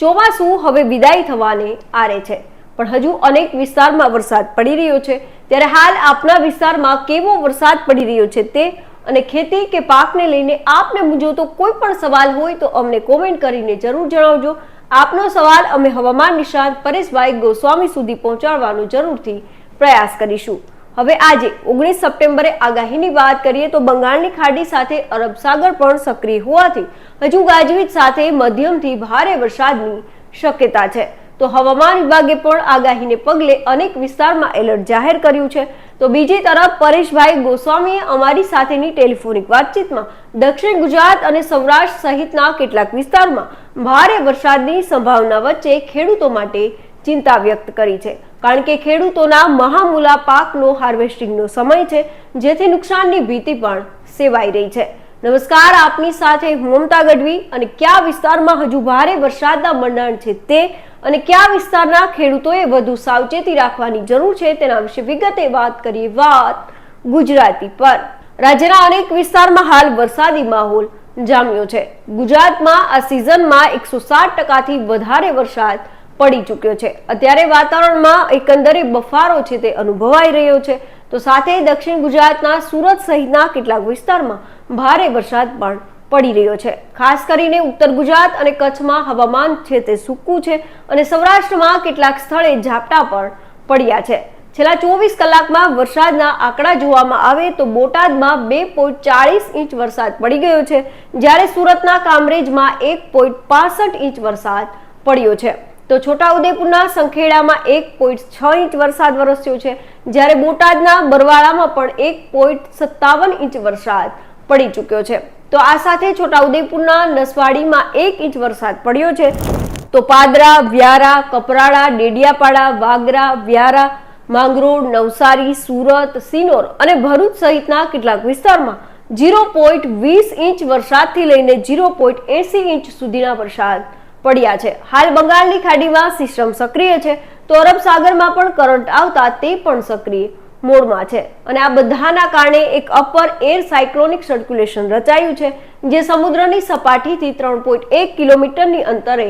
ચોમાસું હવે વિદાય થવાને આરે છે. પણ હજુ અનેક વિસ્તારમાં વરસાદ પડી રહ્યો છે. ત્યારે હાલ આપના વિસ્તારમાં કેવો વરસાદ પડી રહ્યો છે તે અને ખેતી કે પાકને લઈને આપને મૂંઝવતો કોઈ પણ સવાલ હોય તો અમને કોમેન્ટ કરીને જરૂર જણાવજો. આપનો સવાલ અમે હવામાન નિષ્ણાત પરેશભાઈ ગોસ્વામી સુધી પહોંચાડવાનો જરૂરથી પ્રયાસ કરીશું. હવે આજે, ઓગણીસ સપ્ટેમ્બરે આગાહીની વાત કરીએ તો બંગાળની ખાડી સાથે અરબ સાગર પણ સક્રિય હોવાથી હજુ ગાજવીજ સાથે મધ્યમથી ભારે વરસાદની શક્યતા છે. તો હવામાન વિભાગે પણ આગાહીને પગલે અનેક વિસ્તારમાં એલર્ટ જાહેર કર્યું છે. તો બીજી તરફ પરેશભાઈ ગોસ્વામીએ અમારી સાથેની ટેલિફોનિક વાતચીતમાં દક્ષિણ ગુજરાત અને સૌરાષ્ટ્ર સહિતના કેટલાક વિસ્તારમાં ભારે વરસાદની સંભાવના વચ્ચે ખેડૂતો માટે ચિંતા વ્યક્ત કરી છે. કારણ કે ખેડૂતોના મહામૂલા પાકનો હાર્વેસ્ટિંગનો સમય છે, જેથી નુકસાનની ભીતિ પણ સેવાઈ રહી છે. નમસ્કાર, આપની સાથે મમતા ગઢવી અને કયા વિસ્તારમાં હજુ ભારે વરસાદના મંડાણ છે તે અને કયા વિસ્તારના ખેડૂતોએ વધુ સાવચેતી રાખવાની જરૂર છે તેના વિશે વિગતે વાત કરીએ વાત ગુજરાતી પર. રાજ્યના અનેક વિસ્તારમાં હાલ વરસાદી માહોલ જામ્યો છે. ગુજરાતમાં આ સિઝનમાં એકસો સાત ટકાથી વધારે વરસાદ પડી ચૂક્યો છે. અત્યારે વાતાવરણમાં એકંદરે બફારો છે તે અનુભવાઈ રહ્યો છે. તો સાથે દક્ષિણ ગુજરાતના સુરત સહિતના કેટલાક વિસ્તારમાં ભારે વરસાદ પણ પડી રહ્યો છે. ખાસ કરીને ઉત્તર ગુજરાત અને કચ્છમાં હવામાન છે તે સૂકું છે અને સૌરાષ્ટ્રમાં કેટલાક સ્થળે ઝાપટા પણ પડ્યા છે. છેલ્લા ચોવીસ કલાકમાં વરસાદના આંકડા જોવામાં આવે તો બોટાદમાં બે પોઈન્ટ ચાળીસ ઇંચ વરસાદ પડી ગયો છે, જ્યારે સુરતના કામરેજમાં એક પોઈન્ટ પાસઠ ઇંચ વરસાદ પડ્યો છે. તો છોટાઉદેપુરના સંખેડામાં એક પોઈન્ટ છ ઇંચ વરસાદ વરસ્યો છે. જ્યારે બોટાદના બરવાળામાં પણ એક પોઈન્ટ સત્તાવન ઇંચ વરસાદ પડી ચૂક્યો છે. તો આ સાથે છોટાઉદેપુરના નસવાડીમાં એક ઇંચ વરસાદ પડ્યો છે. તો પાદરા, વ્યારા, કપરાડા, ડેડિયાપાડા, વાગરા, વ્યારા, માંગરોળ, નવસારી, સુરત, સિનોર અને ભરૂચ સહિતના કેટલાક વિસ્તારમાં જીરો પોઈન્ટ વીસ ઇંચ વરસાદથી લઈને જીરો પોઈન્ટ એસી ઇંચ સુધીના વરસાદ પડ્યા છે. હાલ બંગાળની ખાડીમાં સિસ્ટમ સક્રિય છે. તો અરબ સાગરમાં પણ કરંટ આવતા તે પણ સક્રિય મોડમાં છે. અને આ બધાના કારણે એક અપર એર સાયક્લોનિક સર્ક્યુલેશન રચાયું છે, જે સમુદ્રની સપાટીથી ત્રણ પોઈન્ટ એક કિલોમીટરની અંતરે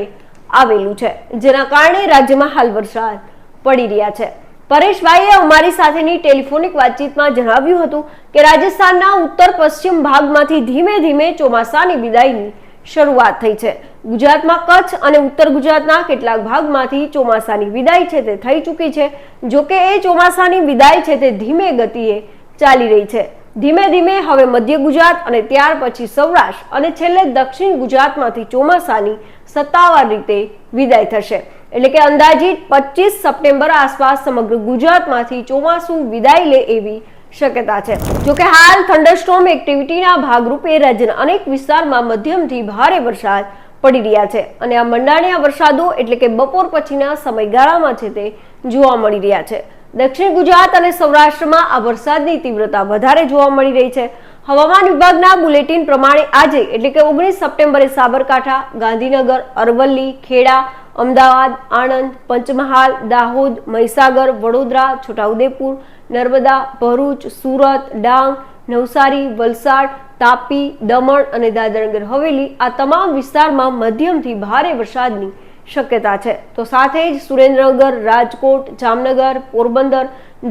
આવેલું છે. જેના કારણે રાજ્યમાં હાલ વરસાદ પડી રહ્યા છે. પરેશભાઈએ અમારી સાથેની ટેલિફોનિક વાતચીતમાં જણાવ્યું હતું કે રાજસ્થાનના ઉત્તર પશ્ચિમ ભાગમાંથી ધીમે ધીમે ચોમાસાની વિદાયની શરૂઆત થઈ છે. ગુજરાતમાં કચ્છ અને ઉત્તર ગુજરાતના કેટલાક ભાગમાંથી ચોમાસાની વિદાય છે તે થઈ ચૂકી છે. જોકે એ ચોમાસાની વિદાય છે તે ધીમે ગતિએ ચાલી રહી છે. ધીમે ધીમે હવે મધ્ય ગુજરાત અને ત્યાર પછી સૌરાષ્ટ્ર અને છેલ્લે દક્ષિણ ગુજરાતમાંથી ચોમાસાની સત્તાવાર રીતે વિદાય થશે. એટલે કે અંદાજિત પચીસ સપ્ટેમ્બર આસપાસ સમગ્ર ગુજરાતમાંથી ચોમાસું વિદાય લે એવી શક્યતા છે. જોકે હાલ થંડરસ્ટોમ એક્ટિવિટીના ભાગરૂપે રાજ્યના અનેક વિસ્તારમાં મધ્યમથી ભારે વરસાદ પડી રહ્યા છે. અને આ મંડાણિયા વરસાદો એટલે કે બપોર પછીના સમયગાળામાં છે તે જોવા મળી રહ્યા છે. દક્ષિણ ગુજરાત અને સૌરાષ્ટ્રમાં આ વરસાદની તીવ્રતા વધારે જોવા મળી રહી છે. હવામાન વિભાગના બુલેટિન પ્રમાણે આજે એટલે કે ઓગણીસ સપ્ટેમ્બરે સાબરકાંઠા, ગાંધીનગર, અરવલ્લી, ખેડા, અમદાવાદ, આણંદ, પંચમહાલ, દાહોદ, મહીસાગર, વડોદરા, છોટાઉદેપુર, નર્મદા, ભરૂચ, સુરત, ડાંગ નવસારી, વલસાડ, તાપી, દમણ અને દાદરનગર. હવેલી આ તમામ વિસ્તારમાં મધ્યમથી ભારે વરસાદની શક્યતા છે. તો સાથે જ સુરેન્દ્રનગર, રાજકોટ, જામનગર, પોરબંદર,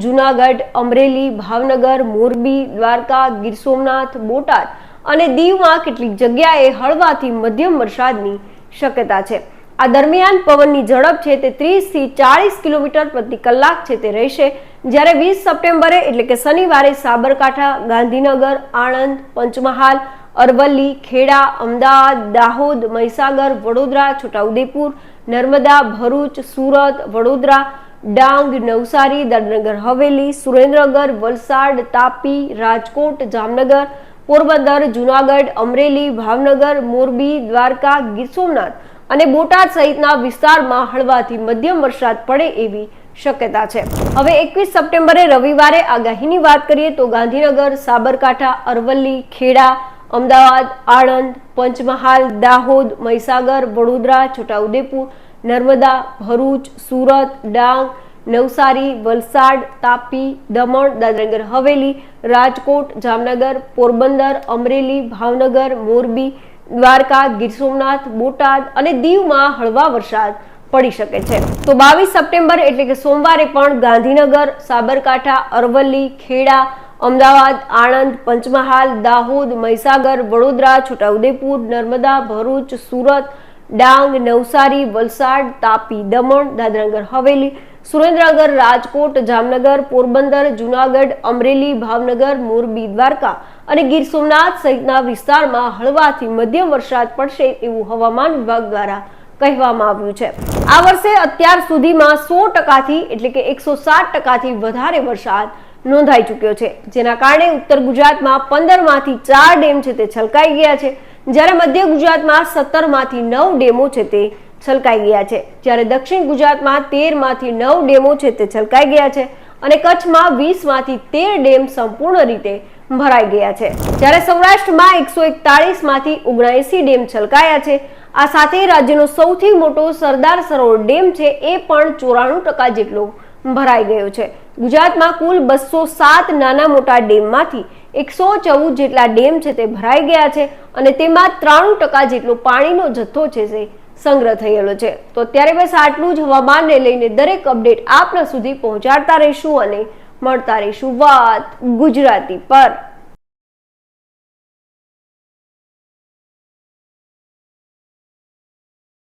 જુનાગઢ, અમરેલી, ભાવનગર, મોરબી, દ્વારકા, ગીર સોમનાથ, બોટાદ અને દીવમાં કેટલીક જગ્યાએ હળવાથી મધ્યમ વરસાદની શક્યતા છે. આ દરમિયાન પવનની ઝડપ છે તે ત્રીસથી ચાળીસ કિલોમીટર પ્રતિ કલાક છે તે રહેશે. જ્યારે વીસ સપ્ટેમ્બરે, એટલે કે શનિવારે, સાબરકાંઠા, ગાંધીનગર, આણંદ, પંચમહાલ, અરવલ્લી, ખેડા, અમદાવાદ, દાહોદ, મહીસાગર, વડોદરા, છોટાઉદેપુર, નર્મદા, ભરૂચ, સુરત, વડોદરા, ડાંગ, નવસારી દરનગર હવેલી, સુરેન્દ્રનગર, વલસાડ, તાપી, રાજકોટ, જામનગર, પોરબંદર, જુનાગઢ, અમરેલી, ભાવનગર, મોરબી, દ્વારકા, ગીર સોમનાથ અને બોટાદ સહિતના વિસ્તારમાં હળવાથી મધ્યમ વરસાદ પડે એવી શક્યતા છે. હવે એકવીસ સપ્ટેમ્બરે રવિવારે આગાહીની વાત કરીએ તો ગાંધીનગર, સાબરકાંઠા, અરવલ્લી, ખેડા, અમદાવાદ, આણંદ, પંચમહાલ, દાહોદ, મહીસાગર, વડોદરા, છોટાઉદેપુર, નર્મદા, ભરૂચ, સુરત, ડાંગ, નવસારી, વલસાડ, તાપી, દમણ, દાદરાનગર, હવેલી, રાજકોટ, જામનગર, પોરબંદર, અમરેલી, ભાવનગર, મોરબી દ્વારકા, ગીર સોમનાથ, બોટાદ અને દીવમાં હળવા વરસાદ પડી શકે છે. તો બાવીસ સપ્ટેમ્બર એટલે કે સોમવારે પણ ગાંધીનગર, સાબરકાંઠા, અરવલ્લી, ખેડા, અમદાવાદ, આણંદ, પંચમહાલ, દાહોદ, મહીસાગર, વડોદરા, છોટાઉદેપુર, નર્મદા, ભરૂચ, સુરત, ડાંગ, નવસારી, વલસાડ, તાપી, દમણ, દાદરાનગર, હવેલી સુરેન્દ્રનગર, રાજકોટ, જામનગર, પોરબંદર, જુનાગઢ, અમરેલી, ભાવનગર, મોરબી, દ્વારકા અને ગીર સોમનાથ સહિતના વિસ્તારમાં હળવાથી મધ્યમ વરસાદ પડશે એવું હવામાન વિભાગ દ્વારા કહેવામાં આવ્યું છે. આ વર્ષે અત્યાર સુધીમાં સો ટકાથી એટલે કે એકસો સાત ટકાથી વધારે વરસાદ નોંધાઈ ચૂક્યો છે, જેના કારણે ઉત્તર ગુજરાતમાં પંદરમાંથી ચાર ડેમ છે તે છલકાઈ ગયા છે, જ્યારે મધ્ય ગુજરાતમાં સત્તરમાંથી નવ ડેમો છે તે છલકાઈ ગયા છે. જ્યારે દક્ષિણ ગુજરાતમાં તેરમાંથી નવ ડેમો છે તે છલકાઈ ગયા છે અને કચ્છમાં વીસમાંથી તેર ડેમ સંપૂર્ણ રીતે ભરાઈ ગયા છે. જ્યારે સૌરાષ્ટ્રમાં એકસો એકતાળીસમાંથી ઓગણએસી ડેમ છલકાયા છે. આ સાથે રાજ્યનો સૌથી મોટો સરદાર સરોવર ડેમ છે એ પણ ચોરાણું ટકા જેટલો ભરાઈ ગયો છે. ગુજરાતમાં કુલ બસો સાત નાના મોટા ડેમમાંથી એકસો ચૌદ જેટલા ડેમ છે તે ભરાઈ ગયા છે અને તેમાં ત્રાણું ટકા જેટલો પાણીનો જથ્થો છે તે સંગ્રહ થયેલો છે. તો અત્યારે બસ આટલું જ હવામાનને લઈને દરેક અપડેટ આપના સુધી પહોંચાડતા રહીશું અને મળતા રહીશું વાત ગુજરાતી પર.